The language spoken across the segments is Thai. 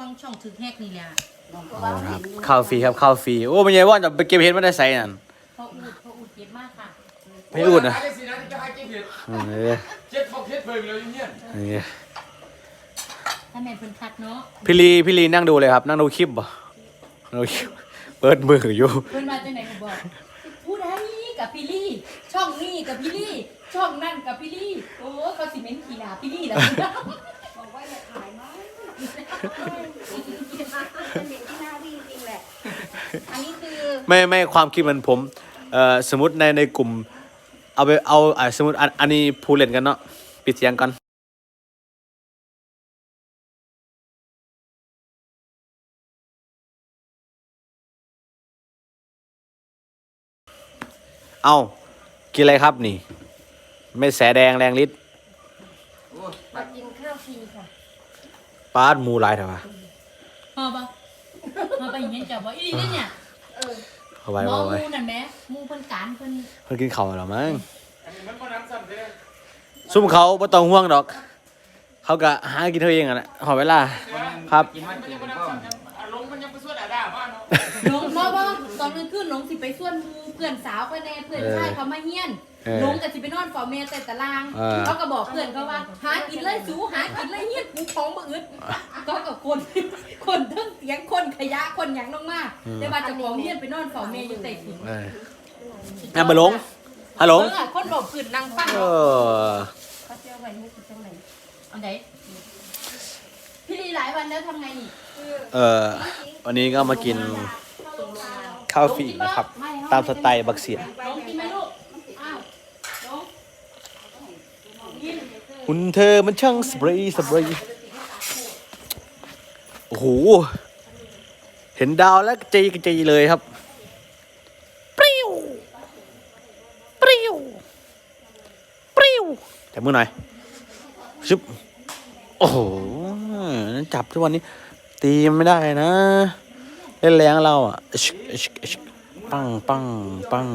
บางช่องถึกแฮกนี่แหละเอาละครับข้าวฟรีครับข้าวฟรีโอ้ไม่ใช่ว่าจะไปเก็บเห็ดมาได้ใส่นั่นเพราะอูดเพราะอูดเจ็บมากค่ะไม่อุดนะได้สินะจะให้เก็บเห็ดเออเจ็ดบอกเห็ดเพิ่มเลยอย่างเงี้ยเออถ้าแม่นเพิ่นคัดเนาะพี่ลีพี่ลีนั่งดูเลยครับ นั่งดูคลิปบ่นั่งดูคลิปเปิดมืออยู่ เพิ่นมาจังไหนผมบอกผู้ใดกับพี่ลี่ ช่องนี้กับพี่ลี่ ช่องนั่นกับพี่ลี่โอ้เขาสิเม้นขี้หน้าพี่ลี่แล้ว บอกว่าอย่าขาย เป็นเด็กที่น่าวิ่งจริงแหละ อันนี้คือไม่ไม่ความคิดเหมือนผมเอ่อสมมติในในกลุ่ม เอาไปเอาอ่าสมมติอันอันนี้ผู้เล่นกันเนาะปิดเสียงกันเอากินอะไรครับนี่ ไม่แสแดงแรงฤทธิ์ มากินข้าวฟรีค่ะ ปาดหมูหลายเถอะวะพอปะพอไปอย่างเงี้ยจับว่าอีนี่เนี่ยเออเอาไว้หมอเอาไว้มูนั่นแหมหมูเพิ่นการเพิ่นเพิ่นกินข้าวแล้วมั้งอันนี้มันก็น้ำซ้ำเลยซุ่มเขาบ่ต้องห่วงดอก เขาก็หากินเท่าเองอะนะหอเวลา ครับ กินมันยังก็น้ำซ้ำอารมณ์มันยังไปสวดอาดาบ้านเนาะหลงบ่บ่ตอ นกลางคืนหลงสิไปส่วนหมู่เพื่อนสาวเพิ่นแน่เพื่อนชายเขามาเฮียนเออหลงก็สิไปนอนเฝ้าแม่แต่ตารางเออ เขาก็บอกเพื่อนเขาว่า หากินเลยสูหากินเลยเฮียนกูของบ่อึดก็กับคน คนทั้งเสียงคนขยะคนหยังลงมาแต่ว่าเจ้าของเฮียนไปนอนเฝ้าแม่อยู่ใต้ถุนเอออะมาหลงฮัลโหลเออคนบอกพื้นนั่งฟังเออเขาเจียวไว้นี่คือตรงไหนอันไหนพี่ลีหลายวันแล้วทำไงนี่เออวันนี้ก็มากินข้าวฟรีนะครับ ตามสไตล์บักเสียหมลูกอ้าวลงกินเธอมันช่างสเปรย์สเปรย์โอ้โห เห็นดาวแล้วกระจีกจีเลยครับปริ้วปริ้วปริ้วแต่มือหน่อยชึบโอ้โห จับทุกวันนี้ ตีมันไม่ได้นะ ล่นแรงเราอะปังปังปัง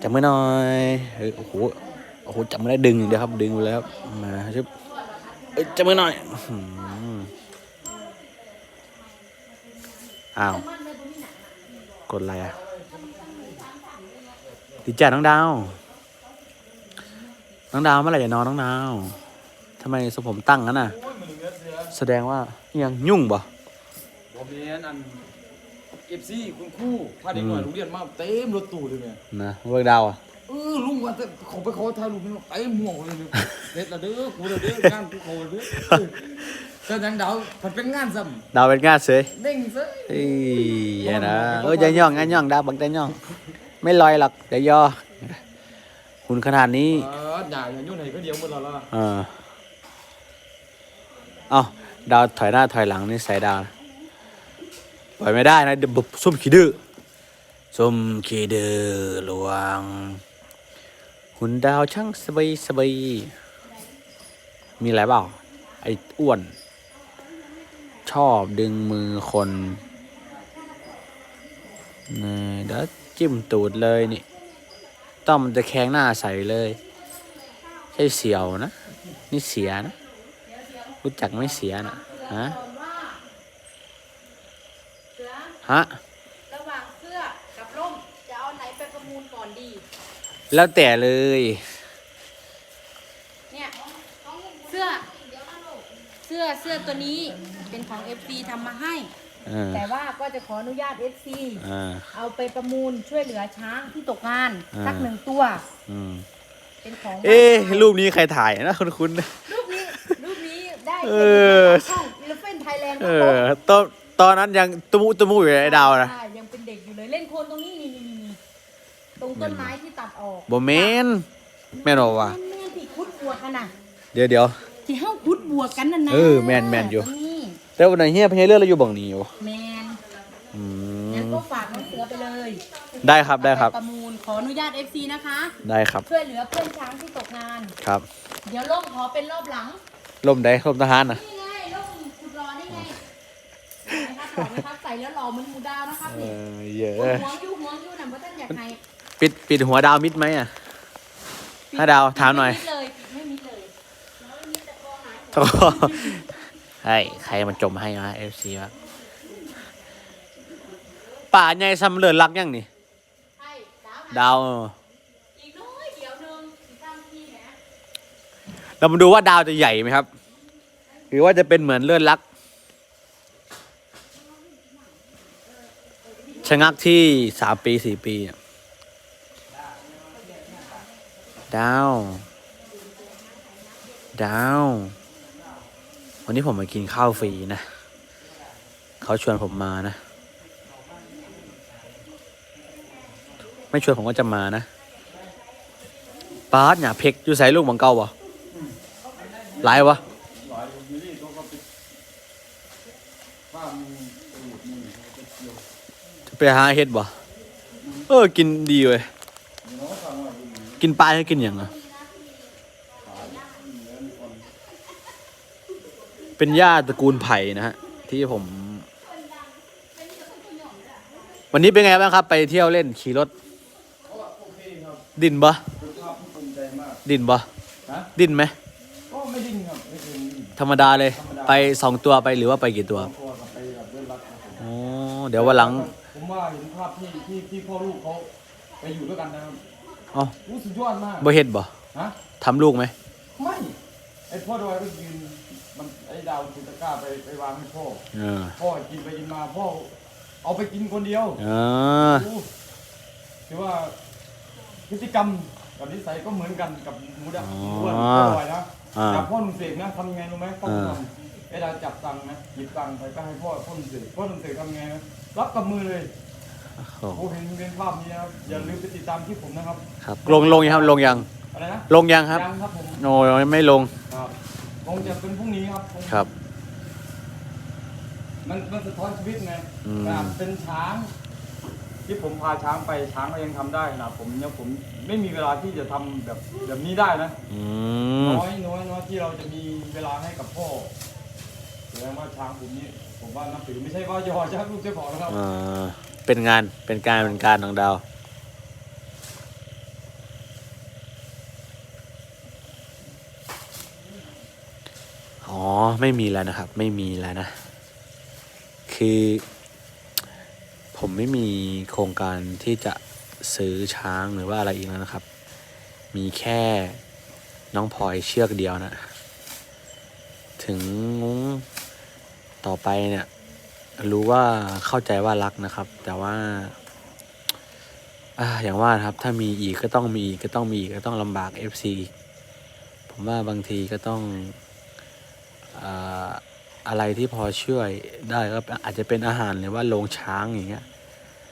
จับมือหน่อยโอ้โหโอ้โหจับไม่ได้ดึงอย่างเดียวครับ ดึงไปแล้วมาชึบจับมือหน่อยอ้าวกดอะไรอะดีจ้าน้องดาว น้องดาวเมื่อไหร่จะนอนน้องดาวทำไมสมผมตั้งงั้นน่ะ แสดงว่ายังยุ่งบ่ บอเมียนอันเอฟซีคุณครูพาเด็กหน่อยโรงเรียนมาเต็มรถตู้เลยเนี่ยนะเวิร์กดาวอะเออลุงว่าแต่เขาไปขอถ่ายรูปนี่เต็มห่วงเลยเนี่ยเด็ดละเด้อกูละเด้องานกูเขาละเด้อก็ยังดาวมันเป็นงานซ้ดาวเป็นงาเสยำเด้งซะเอ้ยอย่านะเอออย่าย่องอย่าย่องดาวบังแต่ย่อง ไม่ลอยหรอกอย่าย่อคุณขนาดนี้เอออย่าอย่าโยนให้ก็เดียวหมดแล้วล่ะเออเอาดาวถอยหน้าถอยหลังนี่ใส่ดาวนะ ปล่อยไม่ได้นะเดี๋ยวบุบซุ่มขี้ดื้อซุ่มขี้ดื้อหลวง หุ่นดาวช่างสบายสบายมีอะไรเปล่า ไอ้อ้วน ชอบดึงมือคนนี่เดี๋ยวจิ้มตูดเลยนี่ ต้อมมันจะแข้งหน้าใส่เลย ใช่เสียวนะ นี่เสียนะ รู้จักไม่เสียนะฮะ ฮะ ระหว่างเสื้อกับร่มจะเอาไหนไปประมูลก่อนดี แล้วแต่เลย เนี่ยเสื้อเสื้อเสื้อตัวนี้เป็นของ FC ทำมาให้ เออ แต่ว่าก็จะขออนุญาต FC อ่า เอาไปประมูลช่วยเหลือช้างที่ตกงานอ่า สักหนึ่งตัว อืมเป็นของเอ๊ะรูปนี้ใครถ่ายนะคุณคุณรูปนี้รูปนี้ได้เอเป็นอช่องอิเลฟเฟนไทยแลนด์เออตอน ตอนนั้นยังตุมุตุมุอยู่ไอ้ดาวนะยังเป็นเด็กอยู่เลยเล่นโคลนตรงนี้นี่นี่นี่ตรงต้นไม้ที่ตัดออกบเมนแม่นบอกว่าแม่นที่คุดบัวกันน่ะเดี๋ยวเดี๋ยว ที่เฮาคุดบัวกันนั่นนะเออแม่นแม่นอยู่ ตรงนี้แต่วันไหนเฮียพเฮียเลือดเราอยู่บังนี้อยู่แมนอืงั้นมก็ฝากน้องเสือไปเลยได้ครับได้ครับเอาปประมูลขออนุญาต FC นะคะ ได้ครับช่วยเหลือเพื่อนช้างที่ตกงาน ครับ เดี๋ยวล่มขอเป็นรอบหลังลมได้ลมทหารนะนี่ไงล่มสุดรอนี่ไงนะครับ ขอนะครับ ใส่แล้วหล่อเหมือนหมูดาวนะครับเอนี่อเยอะห่วงอยู่ห่วงอยู่นะเพราะท่านอยากให้ปิดปิดหัวดาวมิดไหมอะถ้าดาวถามหน่อย ไม่มิดเลยไม่มิดเลยโอ้โหใช่ใครมันจมให้มาเอฟซีวะป่าใหญ่ซ้ำเลินรักยังนี่ ใช่ดาวดาวอีกน้อยเดี๋ยวหนึงสิตามที่แหมเรามาดูว่าดาวจะใหญ่ไหมครับ หรือว่าจะเป็นเหมือนเลื่อนลัก ชะงักที่สามปีสี่ปีอะดาวดาววันนี้ผมมากินข้าวฟรีนะ เขาชวนผมมานะ ไม่ชวนผมก็จะมานะปาร์ตอย่าเพกอยู่ใส่ลูกบังเก่าบ่หลายวะ หลายอยู่นี่เขาก็ไปบ้านมึงไปหมดมึงไปเที่ยว จะ ไปหาเฮ็ดบ่เออกินดีเว้ยเนาะฟังว่าอยู่กินปลาให้กินอย่างอะเป็นญาติตระกูลไผ่นะฮะที่ผม วันนี้เป็นไงบ้างครับ ไปเที่ยวเล่นขี่รถโอเคครับดินบ่เป็นภาพที่ภูมิใจมากดินบ่ฮะดินไหมก็ไม่ดิ้นครับไม่เคยดิ้นธรรมดาเลย ไปสองตัวไปหรือว่าไปกี่ตัวตัวกับไปกับเพื่อนรักครับผมอ๋อเดี๋ยววันหลังผม ว่าเห็นภาพที่ที่ที่พ่อลูกเขาไปอยู่ด้วยกันนะครับเอ้ารู้สุดยอดมากบ่เฮ็ดบ่ฮะทำลูกไหม ไม่ไอพ่อดอยก็ยืนมันไอดาวจิตรกร้าไปไปวางให้พ่อเออ พ่อกินไปกินมาพ่อเอาไปกินคนเดียวเออโอ้ถือว่าพฤติกรรมกับนิสัยก็เหมือนกันกับหมูดำหมูอ้วนพ่อดอยนะอ่าจับพ่อหนุ่มเสกนะทำยังไงรู้ไหมพ่อหนุ่มอ่า ไอดาวจับตังค์นะหยิบตังค์ไปก็ให้พ่อพ่อหนุ่มเสกพ่อหนุ่มเสกทำยังไงนะรับกับมือเลย โอ้โอ้เห็นเป็นภาพนี้นะครับอย่าลืมไปติดตามที่ผมนะครับ ครับลงลงยังครับลงยังอะไรนะลงยังครับยังครับผมโอ้ยไม่ลงครับคงจะเป็นพรุ่งนี้ครับคงครับ มันมันสะท้อนชีวิตไงอืม ขนาดเป็นช้าง ที่ผมพาช้างไปช้างก็ยังทำได้นะผมเนี่ยผมไม่มีเวลาที่จะทำแบบแบบนี้ได้นะ อืมน้อยน้อยน้อยที่เราจะมีเวลาให้กับพ่อแสดงว่าช้างผมนี่ผมว่านับถือไม่ใช่ว่ายอช้างลูกเจ้าของนะครับ อ่า เป็นงานเป็นการเป็นการของดาว อ๋อ ไม่มีแล้วนะครับ ไม่มีแล้วนะ คือ ผมไม่มีโครงการที่จะซื้อช้างหรือว่าอะไรอีกแล้วนะครับ มีแค่น้องพลอยเชือกเดียวนะ ถึงต่อไปเนี่ย รู้ว่าเข้าใจว่ารักนะครับ แต่ว่าอ่าอย่างว่าครับ ถ้ามีอีกก็ต้องมีอีกก็ต้องมีอีกก็ต้องลำบาก FC อีกผมว่าบางทีก็ต้องอาอะไรที่พอช่วยได้ก็อาจจะเป็นอาหารหรือว่าโรงช้างอย่างเงี้ย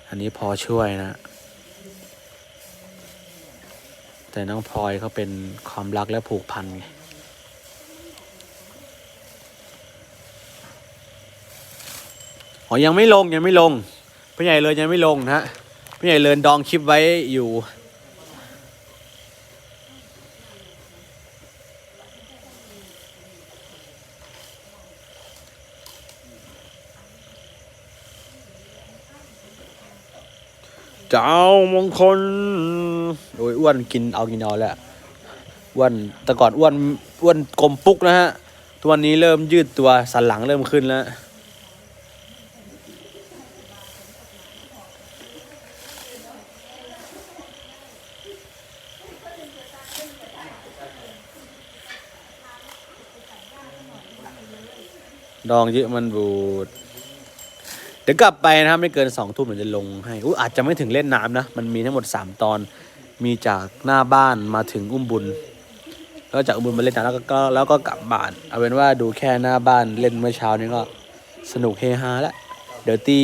อันนี้พอช่วยนะ แต่น้องพลอยเขาเป็นความรักและผูกพันไง อ๋อยังไม่ลงยังไม่ลงพี่ใหญ่เลยยังไม่ลงนะฮะพี่ใหญ่เลินดองคลิปไว้อยู่ เจ้ามงคลโอ้ยอ้วนกินเอากินเอาแล้วอ้วนแต่ก่อนอ้วนอ้วนกลมปุ๊กนะฮะ ตัวนนี้เริ่มยืดตัวสันหลังเริ่มขึ้นแล้ว ดองเยอะมันบูด เดี๋ยวกลับไปนะครับไม่เกินสองทุ่มเดี๋ยวจะลงให้อุ๊อาจจะไม่ถึงเล่นน้ำนะ มันมีทั้งหมดสามตอน มีจากหน้าบ้านมาถึงอุ้มบุญ แล้วจากอุ้มบุญมาเล่นน้ำแล้วก็ก็แล้วก็กลับบ้าน เอาเป็นว่าดูแค่หน้าบ้านเล่นเมื่อเช้านี้ก็สนุกเฮฮาแล้ว เดี๋ยวตี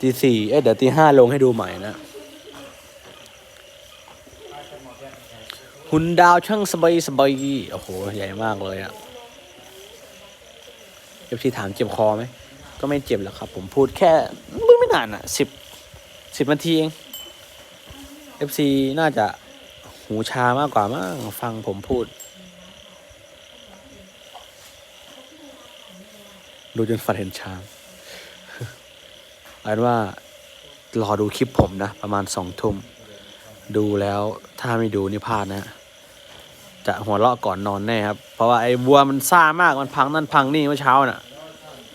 ตีสี่เอ้ยเดี๋ยวตีห้าลงให้ดูใหม่นะหุ่นดาวช่างสบายสบายโอ้โห ใหญ่มากเลยอะ อฟซีถามเจ็บคอไหมก็ไม่เจ็บหรอกครับ ผมพูดแค่ไม่ไม่นานอะสิบสิบนาทีเองเอฟซีน่าจะหูชามากกว่ามั้งฟังผมพูด ดูจนฝันเห็นช้างอาเป็นว่ารอดูคลิปผมนะ ประมาณสองทุ่ม ดูแล้วถ้าไม่ดูนี่พลาดนะ จะหัวเราะก่อนนอนแน่ครับ ราะราะว่าไอ้วัวมันซ่ามากมันพังนั่นพังนี่เมื่อเช้าน่ะ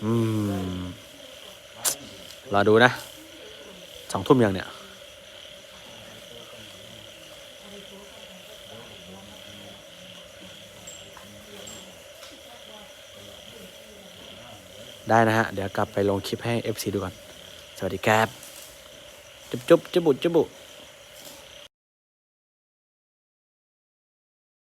อืมรอดูนะสองทุ่มยังเนี่ยได้นะฮะ เดี๋ยวกลับไปลงคลิปให้ FC ดูก่อน สวัสดีครับ จุ๊บจุ๊บจุ๊บบุจุ๊บบุ